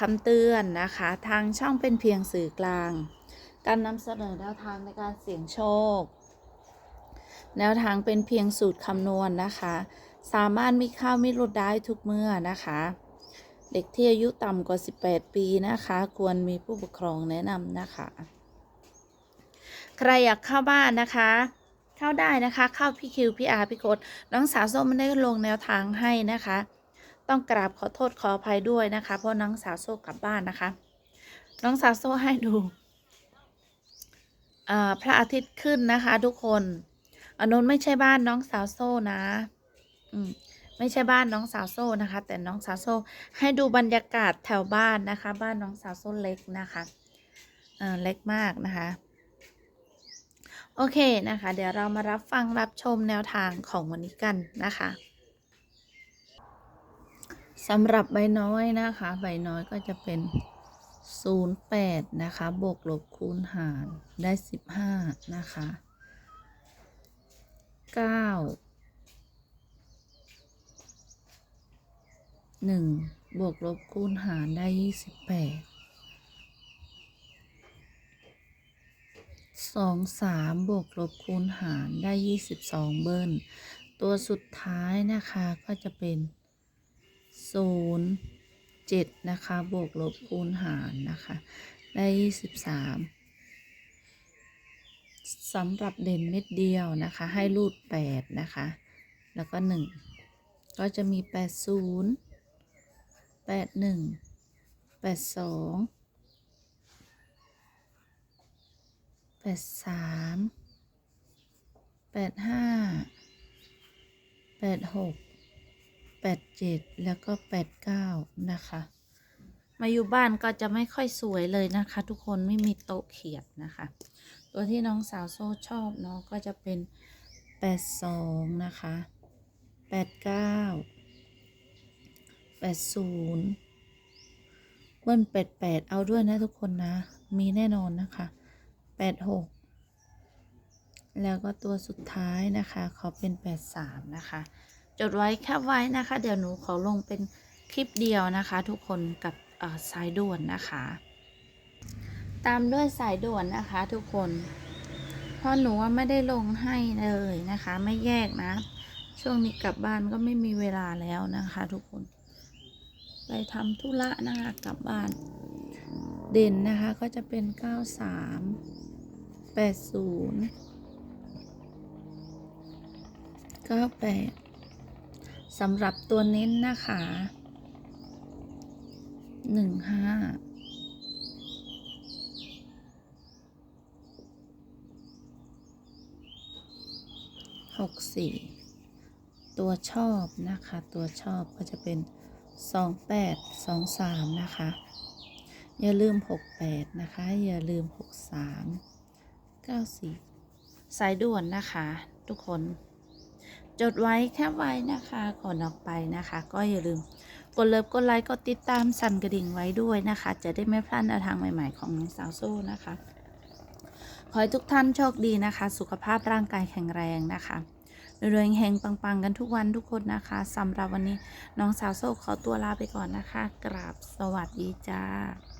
คำเตือนนะคะ ทางช่องเป็นเพียงสื่อกลาง การนำเสนอแนวทางในการเสี่ยงโชค แนวทางเป็นเพียงสูตรคำนวณนะคะ สามารถมีเข้ามีหลุดได้ทุกเมื่อนะคะ เด็กที่อายุต่ำกว่า 18 ปีนะคะ ควรมีผู้ปกครองแนะนำนะคะ ใครอยากเข้าบ้านนะคะเข้าได้นะคะ เข้าพี่คิวพี่อาร์พี่โคดน้องสาวส้มไม่ได้ลงแนวทางให้นะคะ ต้องกราบขอโทษขออภัยด้วยนะคะ เพราะน้องสาวโซ่กลับบ้านนะคะ น้องสาวโซ่ให้ดูพระอาทิตย์ขึ้นนะคะ ทุกคนอันนู้นไม่ใช่บ้านน้องสาวโซ่นะ อืมไม่ใช่บ้านน้องสาวโซ่นะคะ แต่น้องสาวโซ่ให้ดูบรรยากาศแถวบ้านนะคะ บ้านน้องสาวโซ่เล็กนะคะเออเล็กมากนะคะ โอเคนะคะ เดี๋ยวเรามารับฟังรับชมแนวทางของวันนี้กันนะคะ สำหรับใบน้อยนะคะ ใบน้อยก็จะเป็น 08 นะคะ บวกลบคูณหารได้ 15 นะคะ 9 1 บวกลบคูณหารได้ 28สองสามบวกลบคูณหารได้ยี่สิบสองเบิ้ล ตัวสุดท้ายนะคะก็จะเป็น ศูนย์เจ็ดนะคะบวกลบคูณหารนะคะ ได้ยี่สิบสามสำหรับเด่นเม็ดเดียวนะคะ ให้รูดแปดนะคะ แล้วก็หนึ่งก็จะมีแปดศูนย์แปดหนึ่งแปดสองแปดสามแปดห้าแปดหก แปดเจ็ดแล้วก็แปดเก้านะคะ มาอยู่บ้านก็จะไม่ค่อยสวยเลยนะคะ ทุกคนไม่มีโต๊ะเขียดนะคะ ตัวที่น้องสาวโซ่ชอบเนาะก็จะเป็นแปดสองนะคะแปดเก้าแปดศูนย์เบิ้ลแปดแปดเอาด้วยนะทุกคนนะ มีแน่นอนนะคะแปดหกแล้วก็ตัวสุดท้ายนะคะ เขาเป็นแปดสามนะคะ จดไว้แคปไว้นะคะ เดี๋ยวหนูขอลงเป็นคลิปเดียวนะคะ ทุกคนกับสายด่วนนะคะ ตามด้วยสายด่วนนะคะ ทุกคนเพราะหนูว่าไม่ได้ลงให้เลยนะคะ ไม่แยกนะ ช่วงนี้กลับบ้านก็ไม่มีเวลาแล้วนะคะ ทุกคน ไปทำธุระนะคะกลับบ้าน เด่นนะคะก็จะเป็น 93 80 98 สำหรับตัวเน้นนะคะ15 64ตัวชอบนะคะ ตัวชอบก็จะเป็น28 23นะคะ อย่าลืม68นะคะ อย่าลืม63 94สายด่วนนะคะ ทุกคน จดไว้แค่ไว้นะคะก่อนออกไปนะคะ ก็อย่าลืมกดเลิฟกดไลค์กดติดตามสั่นกระดิ่งไว้ด้วยนะคะ จะได้ไม่พลาดแนวทางใหม่ ๆ ของน้องสาวโซ่นะคะ ขอให้ทุกท่านโชคดีนะคะ สุขภาพร่างกายแข็งแรงนะคะรวยๆเฮงปังๆ กันทุกวันทุกคนนะคะสำหรับวันนี้น้องสาวโซ่ขอตัวลาไปก่อนนะคะ กราบสวัสดีจ้า